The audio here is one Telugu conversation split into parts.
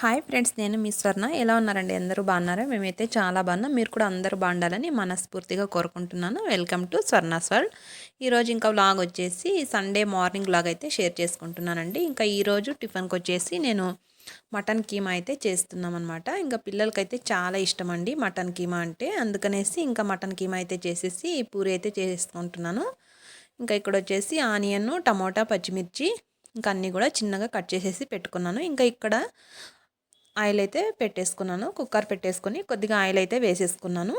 హాయ్ ఫ్రెండ్స్ నేను మీ స్వర్ణ. ఎలా ఉన్నారండి? అందరూ బాగున్నారా? మేమైతే చాలా బాగున్నాం. మీరు కూడా అందరూ బాగుండాలని మనస్ఫూర్తిగా కోరుకుంటున్నాను. వెల్కమ్ టు స్వర్ణాస్ వరల్డ్ ఈరోజు ఇంకా వ్లాగ్ వచ్చేసి సండే మార్నింగ్ వ్లాగ్ అయితే షేర్ చేసుకుంటున్నానండి. ఇంకా ఈరోజు టిఫిన్కి వచ్చేసి నేను మటన్ కీమా అయితే చేస్తున్నాం అనమాట ఇంకా పిల్లలకైతే చాలా ఇష్టం అండి మటన్ కీమా అంటే. అందుకనేసి ఇంకా మటన్ కీమా అయితే చేసేసి పూరి అయితే చేసుకుంటున్నాను. ఇంకా ఇక్కడ వచ్చేసి ఆనియన్ టమోటా పచ్చిమిర్చి ఇంకా అన్నీ కూడా చిన్నగా కట్ చేసేసి పెట్టుకున్నాను. ఇంకా ఇక్కడ ఆయిల్ అయితే పెట్టేసుకున్నాను. కుక్కర్ పెట్టేసుకొని కొద్దిగా ఆయిల్ అయితే వేసేసుకున్నాను.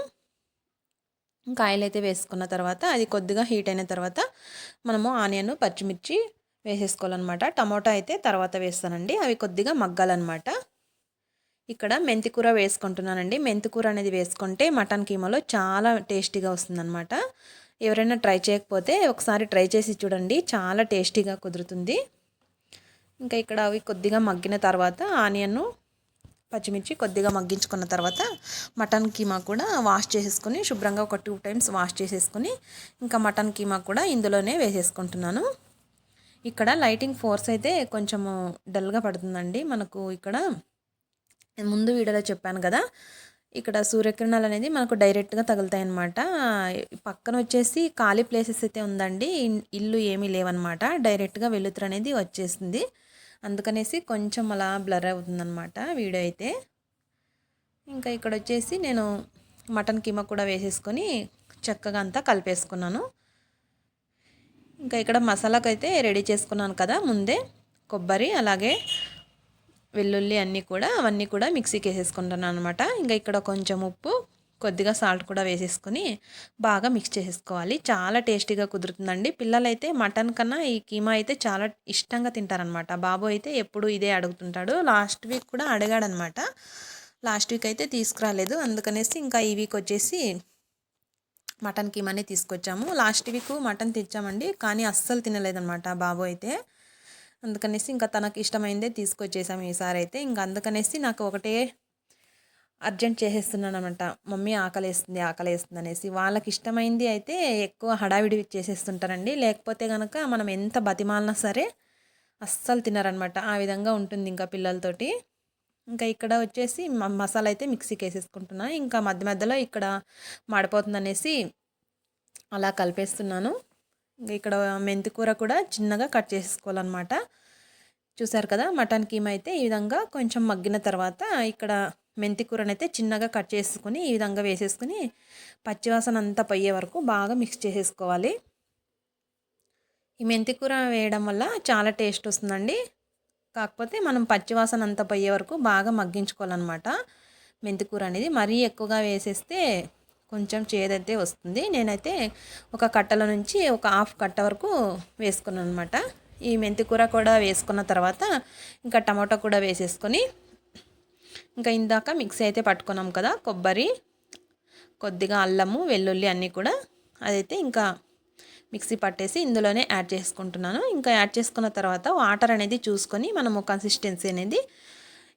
ఇంకా ఆయిల్ అయితే వేసుకున్న తర్వాత అది కొద్దిగా హీట్ అయిన తర్వాత మనము ఆనియన్ పచ్చిమిర్చి వేసేసుకోవాలన్నమాట. టమోటా అయితే తర్వాత వేస్తానండి. అవి కొద్దిగా మగ్గాలన్నమాట. ఇక్కడ మెంతికూర వేసుకుంటున్నానండి. మెంతికూర అనేది వేసుకుంటే మటన్ కీమాలో చాలా టేస్టీగా వస్తుందన్నమాట. ఎవరైనా ట్రై చేయకపోతే ఒకసారి ట్రై చేసి చూడండి. చాలా టేస్టీగా కుదురుతుంది. ఇంకా ఇక్కడ అవి కొద్దిగా మగ్గిన తర్వాత ఆనియన్ పచ్చిమిర్చి కొద్దిగా మగ్గించుకున్న తర్వాత మటన్ కీమా కూడా వాష్ చేసేసుకుని శుభ్రంగా ఒక టూ టైమ్స్ వాష్ చేసేసుకుని ఇంకా మటన్ కీమా కూడా ఇందులోనే వేసేసుకుంటున్నాను. ఇక్కడ లైటింగ్ ఫోర్స్ అయితే కొంచెము డల్గా పడుతుందండి. మనకు ఇక్కడ ముందు వీడియోలో చెప్పాను కదా ఇక్కడ సూర్యకిరణాలు అనేది మనకు డైరెక్ట్గా తగులుతాయి అన్నమాట పక్కన వచ్చేసి ఖాళీ ప్లేసెస్ అయితే ఉందండి. ఇల్లు ఏమీ లేవన్నమాట. డైరెక్ట్గా వెలుతురు అనేది వచ్చేసింది. అందుకనేసి కొంచెం అలా బ్లర్ అవుతుందన్నమాట వీడియో అయితే. ఇంకా ఇక్కడ వచ్చేసి నేను మటన్ కీమా కూడా వేసేసుకొని చక్కగా అంతా కలిపేసుకున్నాను. ఇంకా ఇక్కడ మసాలాకైతే అయితే రెడీ చేసుకున్నాను కదా ముందే. కొబ్బరి అలాగే వెల్లుల్లి అన్నీ కూడా అవన్నీ కూడా మిక్సీకి వేసేసుకుంటున్నాను అనమాట ఇంకా ఇక్కడ కొంచెం ఉప్పు కొద్దిగా సాల్ట్ కూడా వేసేసుకొని బాగా మిక్స్ చేసేసుకోవాలి. చాలా టేస్టీగా కుదురుతుందండి. పిల్లలైతే మటన్ కన్నా ఈ కీమా అయితే చాలా ఇష్టంగా తింటారనమాట బాబు అయితే ఎప్పుడు ఇదే అడుగుతుంటాడు. లాస్ట్ వీక్ కూడా అడిగాడనమాట లాస్ట్ వీక్ అయితే తీసుకురాలేదు. అందుకనేసి ఇంకా ఈ వీక్ వచ్చేసి మటన్ కీమానే తీసుకొచ్చాము. లాస్ట్ వీక్ మటన్ తెచ్చామండి కానీ అస్సలు తినలేదనమాట బాబు అయితే. అందుకనేసి ఇంకా తనకు ఇష్టమైందే తీసుకొచ్చేసాము ఈసారి అయితే. ఇంకా అందుకనేసి నాకు ఒకటే అర్జెంట్ చేసేస్తున్నానమాట. అనమాట మమ్మీ ఆకలేస్తుంది ఆకలేస్తుంది అనేసి. వాళ్ళకి ఇష్టమైంది అయితే ఎక్కువ హడావిడి చేసేస్తుంటారండి. లేకపోతే కనుక మనం ఎంత బతిమాలినా సరే అస్సలు తినరనమాట. ఆ విధంగా ఉంటుంది ఇంకా పిల్లలతోటి. ఇంకా ఇక్కడ వచ్చేసి మసాలా అయితే మిక్సీకి వేసేసుకుంటున్నా ఇంకా మధ్య మధ్యలో ఇక్కడ మాడిపోతుంది అనేసి అలా కలిపేస్తున్నాను. ఇంకా ఇక్కడ మెంతికూర కూడా చిన్నగా కట్ చేసుకోవాలన్నమాట చూసారు కదా మటన్ కీమ అయితే ఈ విధంగా కొంచెం మగ్గిన తర్వాత ఇక్కడ మెంతి కూరనైతే చిన్నగా కట్ చేసుకుని ఈ విధంగా వేసేసుకుని పచ్చివాసన అంతా పోయే వరకు బాగా మిక్స్ చేసేసుకోవాలి. ఈ మెంతి కూర వేయడం వల్ల చాలా టేస్ట్ వస్తుందండి. కాకపోతే మనం పచ్చివాసన అంతా పోయే వరకు బాగా మగ్గించుకోవాలన్నమాట. మెంతి కూర అనేది మరీ ఎక్కువగా వేసేస్తే కొంచెం చేదైతే వస్తుంది. నేనైతే ఒక కట్టల నుంచి ఒక హాఫ్ కట్ట వరకు వేసుకున్నాను అనమాట ఈ మెంతి కూర కూడా వేసుకున్న తర్వాత ఇంకా టమాటో కూడా వేసేసుకొని ఇంకా ఇందాక మిక్సీ అయితే పట్టుకున్నాం కదా కొబ్బరి కొద్దిగా అల్లము వెల్లుల్లి అన్నీ కూడా అదైతే ఇంకా మిక్సీ పట్టేసి ఇందులోనే యాడ్ చేసుకుంటున్నాను. ఇంకా యాడ్ చేసుకున్న తర్వాత వాటర్ అనేది చూసుకొని మనము కన్సిస్టెన్సీ అనేది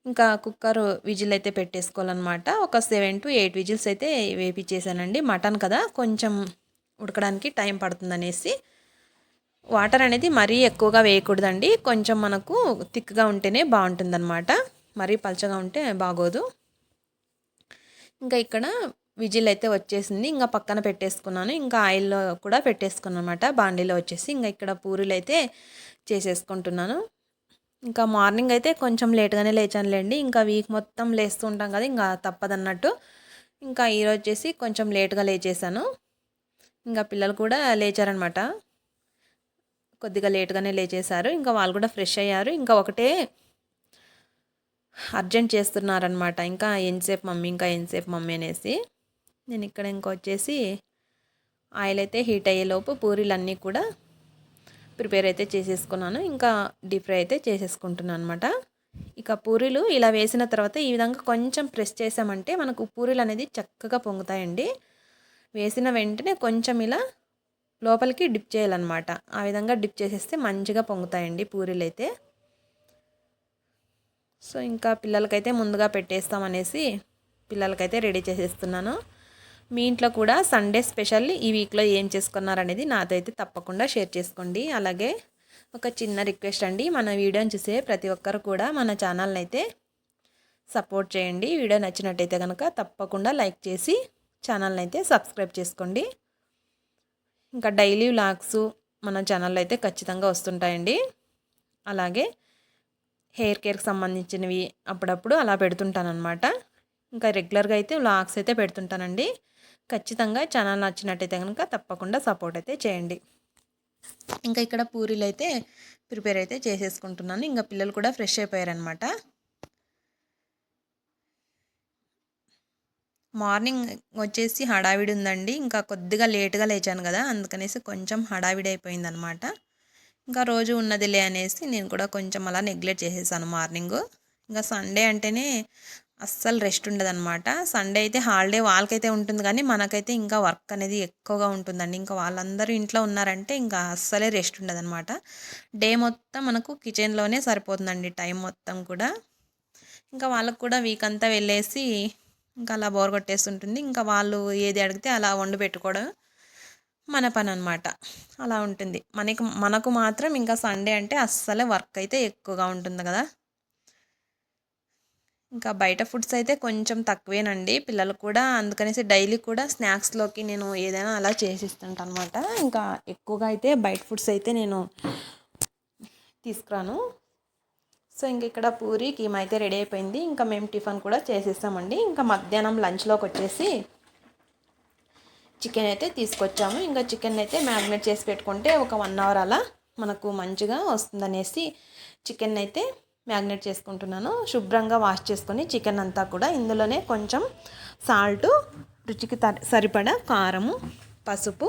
ఇంకా కుక్కర్ విజిల్ అయితే పెట్టేసుకోవాలన్నమాట. ఒక సెవెన్ టు ఎయిట్ విజిల్స్ అయితే వేపించేసానండి మటన్ కదా కొంచెం ఉడకడానికి టైం పడుతుందనేసి. వాటర్ అనేది మరీ ఎక్కువగా వేయకూడదండి. కొంచెం మనకు థిక్గా ఉంటేనే బాగుంటుందన్నమాట. మరీ పలచగా ఉంటే బాగోదు. ఇంకా ఇక్కడ విజిల్ అయితే వచ్చేసింది. ఇంకా పక్కన పెట్టేసుకున్నాను. ఇంకా ఆయిల్లో కూడా పెట్టేసుకున్నాను అనమాట బాండీలో వచ్చేసి ఇంకా ఇక్కడ పూరీలు అయితే చేసేసుకుంటున్నాను. ఇంకా మార్నింగ్ అయితే కొంచెం లేట్గానే లేచానులేండి. ఇంకా వీక్ మొత్తం లేస్తూ ఉంటాం కదా ఇంకా తప్పదన్నట్టు. ఇంకా ఈరోజు వచ్చేసి కొంచెం లేట్గా లేచేసాను ఇంకా పిల్లలు కూడా లేచారనమాట కొద్దిగా లేట్గానే లేచేశారు. ఇంకా వాళ్ళు కూడా ఫ్రెష్ అయ్యారు. ఇంకా ఒకటే అర్జెంట్ చేస్తున్నారనమాట ఇంకా ఎంతసేపు మమ్మీ ఇంకా ఎంతసేపు మమ్మీ అనేసి. నేను ఇక్కడ ఇంకా వచ్చేసి ఆయిల్ అయితే హీట్ అయ్యేలోపు పూరీలన్నీ కూడా ప్రిపేర్ అయితే చేసేసుకున్నాను. ఇంకా డీప్ ఫ్రై అయితే చేసేసుకుంటున్నాను అనమాట ఇక పూరీలు ఇలా వేసిన తర్వాత ఈ విధంగా కొంచెం ప్రెస్ చేసామంటే మనకు పూరీలు అనేది చక్కగా పొంగుతాయండి. వేసిన వెంటనే కొంచెం ఇలా లోపలికి డిప్ చేయాలన్నమాట. ఆ విధంగా డిప్ చేసేస్తే మంచిగా పొంగుతాయండి పూరీలు అయితే. సో ఇంకా పిల్లలకైతే ముందుగా పెట్టేస్తామనేసి పిల్లలకైతే రెడీ చేసేస్తున్నాను. మీ ఇంట్లో కూడా సండే స్పెషల్ ఈ వీక్లో ఏం చేసుకున్నారనేది నాతో అయితే తప్పకుండా షేర్ చేసుకోండి. అలాగే ఒక చిన్న రిక్వెస్ట్ అండి మన వీడియోని చూసే ప్రతి ఒక్కరు కూడా మన ఛానల్ని అయితే సపోర్ట్ చేయండి. వీడియో నచ్చినట్టయితే కనుక తప్పకుండా లైక్ చేసి ఛానల్ని అయితే సబ్స్క్రైబ్ చేసుకోండి. ఇంకా డైలీ వ్లాగ్స్ మన ఛానల్లో అయితే ఖచ్చితంగా వస్తుంటాయండి. అలాగే హెయిర్ కేర్కి సంబంధించినవి అప్పుడప్పుడు అలా పెడుతుంటానమాట ఇంకా రెగ్యులర్గా అయితే వ్లాగ్స్ అయితే పెడుతుంటానండి. ఖచ్చితంగా ఛానల్ నచ్చినట్టయితే కనుక తప్పకుండా సపోర్ట్ అయితే చేయండి. ఇంకా ఇక్కడ పూరీలు అయితే ప్రిపేర్ అయితే చేసేసుకుంటున్నాను. ఇంకా పిల్లలు కూడా ఫ్రెష్ అయిపోయారనమాట మార్నింగ్ వచ్చేసి హడావిడి ఉందండి. ఇంకా కొద్దిగా లేట్గా లేచాను కదా అందుకనేసి కొంచెం హడావిడి అయిపోయింది అనమాట ఇంకా రోజు ఉన్నదిలే అనేసి నేను కూడా కొంచెం అలా నెగ్లెక్ట్ చేసేసాను మార్నింగ్. ఇంకా సండే అంటేనే అస్సలు రెస్ట్ ఉండదన్నమాట. సండే అయితే హాలిడే వాళ్ళకైతే ఉంటుంది కానీ మనకైతే ఇంకా వర్క్ అనేది ఎక్కువగా ఉంటుందండి. ఇంకా వాళ్ళందరూ ఇంట్లో ఉన్నారంటే ఇంకా అస్సలే రెస్ట్ ఉండదన్నమాట. డే మొత్తం మనకు కిచెన్లోనే సరిపోతుందండి టైం మొత్తం కూడా. ఇంకా వాళ్ళకు కూడా వీక్ అంతా వెళ్ళేసి ఇంకా అలా బోర్ కొట్టేస్తుంటుంది. ఇంకా వాళ్ళు ఏది అడిగితే అలా వండి పెట్టుకోవడం మన పని అనమాట అలా ఉంటుంది. మనకి మనకు మాత్రం ఇంకా సండే అంటే అస్సలే వర్క్ అయితే ఎక్కువగా ఉంటుంది కదా. ఇంకా బయట ఫుడ్స్ అయితే కొంచెం తక్కువేనండి. పిల్లలు కూడా అందుకనేసి డైలీ కూడా స్నాక్స్లోకి నేను ఏదైనా అలా చేసిస్తుంటాను అనమాట ఇంకా ఎక్కువగా అయితే బయట ఫుడ్స్ అయితే నేను తీసుకురాను. సో ఇంక ఇక్కడ పూరి కీమ అయితే రెడీ అయిపోయింది. ఇంకా మేము టిఫిన్ కూడా చేసేస్తామండి. ఇంకా మధ్యాహ్నం లంచ్లోకి వచ్చేసి చికెన్ అయితే తీసుకొచ్చాము. ఇంకా చికెన్ అయితే మ్యారినేట్ చేసి పెట్టుకుంటే ఒక వన్ అవర్ అలా మనకు మంచిగా వస్తుందనేసి చికెన్ అయితే మ్యారినేట్ చేసుకుంటున్నాను. శుభ్రంగా వాష్ చేసుకొని చికెన్ అంతా కూడా ఇందులోనే కొంచెం సాల్ట్ రుచికి సరిపడా కారము పసుపు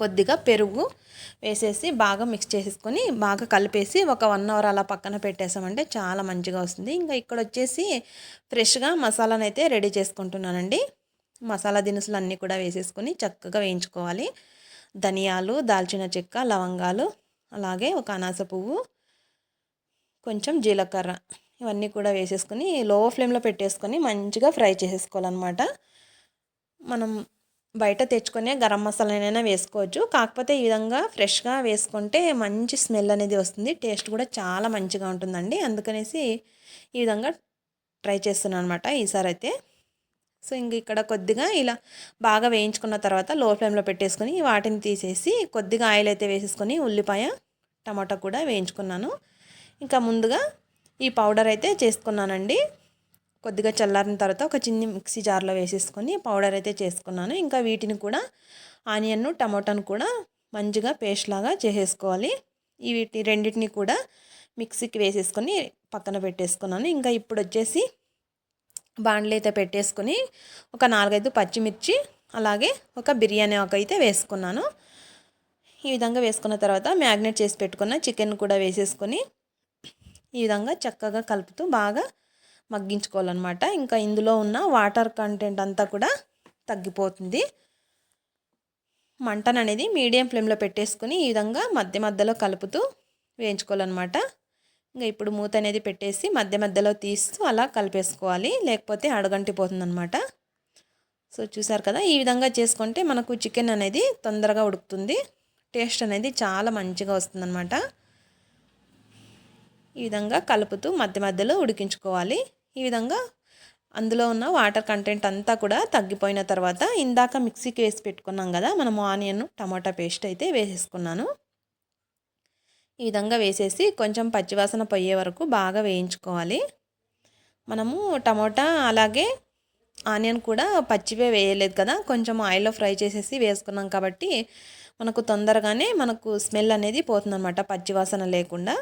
కొద్దిగా పెరుగు వేసేసి బాగా మిక్స్ చేసేసుకొని బాగా కలిపేసి ఒక వన్ అవర్ అలా పక్కన పెట్టేసామంటే చాలా మంచిగా వస్తుంది. ఇంకా ఇక్కడ వచ్చేసి ఫ్రెష్గా మసాలాను అయితే రెడీ చేసుకుంటున్నానండి. మసాలా దినుసులు అన్నీ కూడా వేసేసుకొని చక్కగా వేయించుకోవాలి. ధనియాలు దాల్చిన చెక్క లవంగాలు అలాగే ఒక అనాస పువ్వు కొంచెం జీలకర్ర ఇవన్నీ కూడా వేసేసుకొని లో ఫ్లేమ్లో పెట్టేసుకొని మంచిగా ఫ్రై చేసేసుకోవాలన్నమాట. మనం బయట తెచ్చుకునే గరం మసాలానైనా వేసుకోవచ్చు. కాకపోతే ఈ విధంగా ఫ్రెష్గా వేసుకుంటే మంచి స్మెల్ అనేది వస్తుంది. టేస్ట్ కూడా చాలా మంచిగా ఉంటుందండి. అందుకనేసి ఈ విధంగా ట్రై చేస్తున్నాను అనమాట ఈసారి అయితే సో ఇంక ఇక్కడ కొద్దిగా ఇలా బాగా వేయించుకున్న తర్వాత లో ఫ్లేమ్లో పెట్టేసుకొని వాటిని తీసేసి కొద్దిగా ఆయిల్ అయితే వేసేసుకొని ఉల్లిపాయ టమాటా కూడా వేయించుకున్నాను. ఇంకా ముందుగా ఈ పౌడర్ అయితే చేసుకున్నానండి. కొద్దిగా చల్లారిన తర్వాత ఒక చిన్ని మిక్సీ జార్లో వేసేసుకొని పౌడర్ అయితే చేసుకున్నాను. ఇంకా వీటిని కూడా ఆనియన్ను టమాటాను కూడా మంచిగా పేస్ట్ లాగా చేసేసుకోవాలి. ఈ వీటి రెండింటిని కూడా మిక్సీకి వేసేసుకొని పక్కన పెట్టేసుకున్నాను. ఇంకా ఇప్పుడు వచ్చేసి బాండ్లు అయితే పెట్టేసుకొని ఒక నాలుగైదు పచ్చిమిర్చి అలాగే ఒక బిర్యానీ ఆకు అయితే వేసుకున్నాను. ఈ విధంగా వేసుకున్న తర్వాత మ్యాగ్నేట్ చేసి పెట్టుకున్న చికెన్ కూడా వేసేసుకొని ఈ విధంగా చక్కగా కలుపుతూ బాగా మగ్గించుకోవాలన్నమాట. ఇంకా ఇందులో ఉన్న వాటర్ కంటెంట్ అంతా కూడా తగ్గిపోతుంది. మంటను అనేది మీడియం ఫ్లేమ్లో పెట్టేసుకుని ఈ విధంగా మధ్య మధ్యలో కలుపుతూ వేయించుకోవాలన్నమాట. ఇంకా ఇప్పుడు మూత అనేది పెట్టేసి మధ్య మధ్యలో తీస్తూ అలా కలిపేసుకోవాలి. లేకపోతే అడగంటిపోతుందన్నమాట. సో చూసారు కదా? ఈ విధంగా చేసుకుంటే మనకు చికెన్ అనేది తొందరగా ఉడుకుతుంది. టేస్ట్ అనేది చాలా మంచిగా వస్తుందన్నమాట. ఈ విధంగా కలుపుతూ మధ్య మధ్యలో ఉడికించుకోవాలి. ఈ విధంగా అందులో ఉన్న వాటర్ కంటెంట్ అంతా కూడా తగ్గిపోయిన తర్వాత ఇందాక మిక్సీకి వేసి పెట్టుకున్నాం కదా? మనము ఆనియన్ టమాటా పేస్ట్ అయితే వేసేసుకున్నాను. ఈ విధంగా వేసేసి కొంచెం పచ్చివాసన పోయే వరకు బాగా వేయించుకోవాలి. మనము టమోటా అలాగే ఆనియన్ కూడా పచ్చివే వేయలేదు కదా కొంచెం ఆయిల్లో ఫ్రై చేసేసి వేసుకున్నాం కాబట్టి మనకు తొందరగానే మనకు స్మెల్ అనేది పోతుందన్నమాట పచ్చివాసన లేకుండా.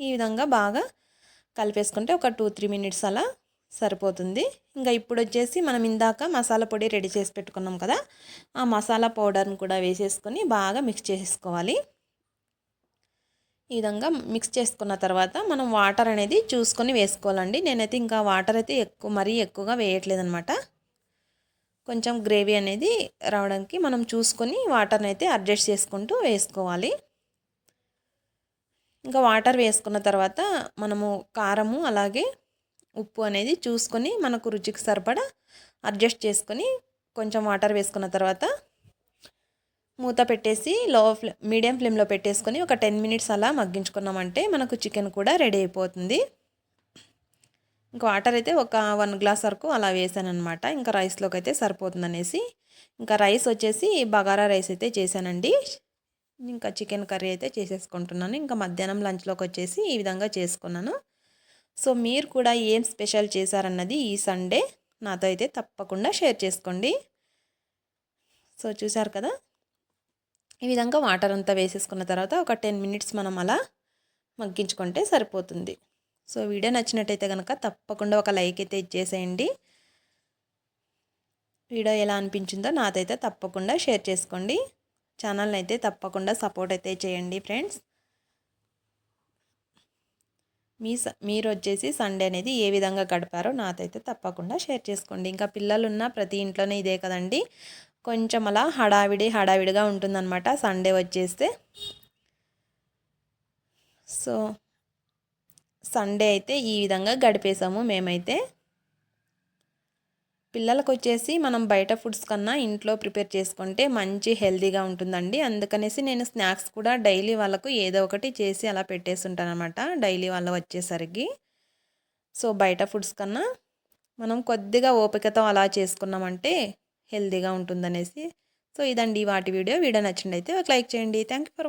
ఈ విధంగా బాగా కలిపేసుకుంటే ఒక టూ త్రీ మినిట్స్ అలా సరిపోతుంది. ఇంకా ఇప్పుడు వచ్చేసి మనం ఇందాక మసాలా పొడి రెడీ చేసి పెట్టుకున్నాం కదా ఆ మసాలా పౌడర్ని కూడా వేసేసుకొని బాగా మిక్స్ చేసేసుకోవాలి. ఈ విధంగా మిక్స్ చేసుకున్న తర్వాత మనం వాటర్ అనేది చూసుకొని వేసుకోవాలండి. నేనైతే ఇంకా వాటర్ అయితే ఎక్కువ మరీ ఎక్కువగా వేయట్లేదు అనమాట కొంచెం గ్రేవీ అనేది రావడానికి మనం చూసుకొని వాటర్ని అయితే అడ్జస్ట్ చేసుకుంటూ వేసుకోవాలి. ఇంకా వాటర్ వేసుకున్న తర్వాత మనము కారము అలాగే ఉప్పు అనేది చూసుకొని మనకు రుచికి సరిపడా అడ్జస్ట్ చేసుకొని కొంచెం వాటర్ వేసుకున్న తర్వాత మూత పెట్టేసి లో ఫ్లే మీడియం ఫ్లేమ్లో పెట్టేసుకొని ఒక టెన్ మినిట్స్ అలా మగ్గించుకున్నామంటే మనకు చికెన్ కూడా రెడీ అయిపోతుంది. ఇంకా వాటర్ అయితే ఒక వన్ గ్లాస్ వరకు అలా వేసాను అనమాట ఇంకా రైస్లోకి అయితే సరిపోతుందనేసి ఇంకా రైస్ వచ్చేసి బగారా రైస్ అయితే చేశానండి. ఇంకా చికెన్ కర్రీ అయితే చేసేసుకుంటున్నాను. ఇంకా మధ్యాహ్నం లంచ్లోకి వచ్చేసి ఈ విధంగా చేసుకున్నాను. సో మీరు కూడా ఏం స్పెషల్ చేశారన్నది ఈ సండే నాతో అయితే తప్పకుండా షేర్ చేసుకోండి. సో చూసారు కదా? ఈ విధంగా వాటర్ అంతా వేసేసుకున్న తర్వాత ఒక టెన్ మినిట్స్ మనం అలా మగ్గించుకుంటే సరిపోతుంది. సో వీడియో నచ్చినట్టయితే కనుక తప్పకుండా ఒక లైక్ అయితే ఇచ్చేసేయండి. వీడియో ఎలా అనిపించిందో నాదైతే తప్పకుండా షేర్ చేసుకోండి. ఛానల్ని అయితే తప్పకుండా సపోర్ట్ అయితే చేయండి ఫ్రెండ్స్. మీ మీరు వచ్చేసి సండే అనేది ఏ విధంగా గడిపారో నాతైతే తప్పకుండా షేర్ చేసుకోండి. ఇంకా పిల్లలు ఉన్న ప్రతి ఇంట్లోనే ఇదే కదండి. కొంచెం అలా హడావిడి హడావిడిగా ఉంటుందన్నమాట. సండే వచ్చేస్తే. సో సండే అయితే ఈ విధంగా గడిపేసాము మేమైతే. పిల్లలకు వచ్చేసి మనం బయట ఫుడ్స్ కన్నా ఇంట్లో ప్రిపేర్ చేసుకుంటే మంచి హెల్తీగా ఉంటుందండి. అందుకనేసి నేను స్నాక్స్ కూడా డైలీ వాళ్ళకు ఏదో ఒకటి చేసి అలా పెట్టేస్తుంటాను అనమాట డైలీ వాళ్ళు వచ్చేసరికి. సో బయట ఫుడ్స్ కన్నా మనం కొద్దిగా ఓపికతో అలా చేసుకున్నామంటే హెల్తీగా ఉంటుందనేసి సో ఇదండి వాటి వీడియో. వీడియో నచ్చిండి అయితే ఒక లైక్ చేయండి. Thank you for